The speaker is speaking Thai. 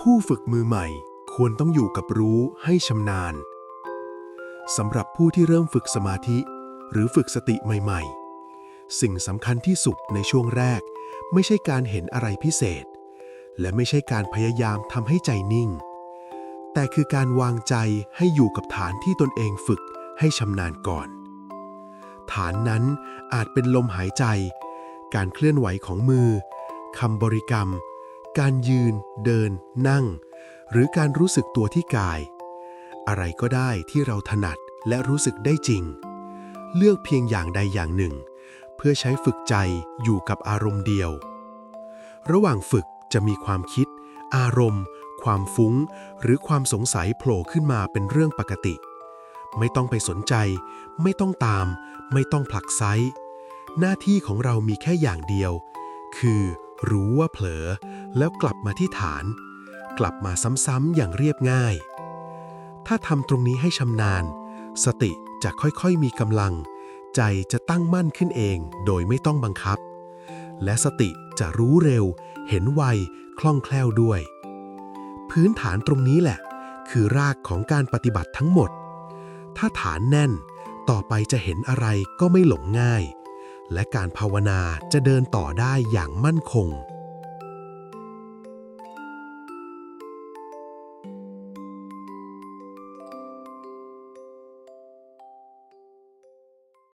ผู้ฝึกมือใหม่ควรต้องอยู่กับรู้ให้ชำนาญสำหรับผู้ที่เริ่มฝึกสมาธิ หรือฝึกสติใหม่ๆ สิ่งสำคัญที่สุดในช่วงแรก ไม่ใช่การเห็นอะไรพิเศษ และไม่ใช่การพยายามทำให้ใจนิ่ง แต่คือการวางใจให้อยู่กับฐานที่ตนเองฝึกให้ชำนาญก่อน ฐานนั้นอาจเป็นลมหายใจ การเคลื่อนไหวของมือคำบริกรรม การยืน เดิน นั่ง หรือการรู้สึกตัวที่กาย อะไรก็ได้ที่เราถนัดและรู้สึกได้จริง เลือกเพียงอย่างใดอย่างหนึ่ง เพื่อใช้ฝึกใจอยู่กับอารมณ์เดียว ระหว่างฝึกจะมีความคิด อารมณ์ ความฟุ้ง หรือความสงสัยโผล่ขึ้นมาเป็นเรื่องปกติ ไม่ต้องไปสนใจ ไม่ต้องตาม ไม่ต้องผลักไซหน้าที่ของเรามีแค่อย่างเดียว คือ รู้ว่าเผลอ แล้วกลับมาที่ฐาน กลับมาซ้ำๆอย่างเรียบง่าย ถ้าทำตรงนี้ให้ชำนาญ สติจะค่อยๆมีกำลัง ใจจะตั้งมั่นขึ้นเองโดยไม่ต้องบังคับ และสติจะรู้เร็ว เห็นไว คล่องแคล่วด้วย พื้นฐานตรงนี้แหละ คือรากของการปฏิบัติทั้งหมด ถ้าฐานแน่น ต่อไปจะเห็นอะไรก็ไม่หลงง่าย และการภาวนาจะเดินต่อได้อย่างมั่นคง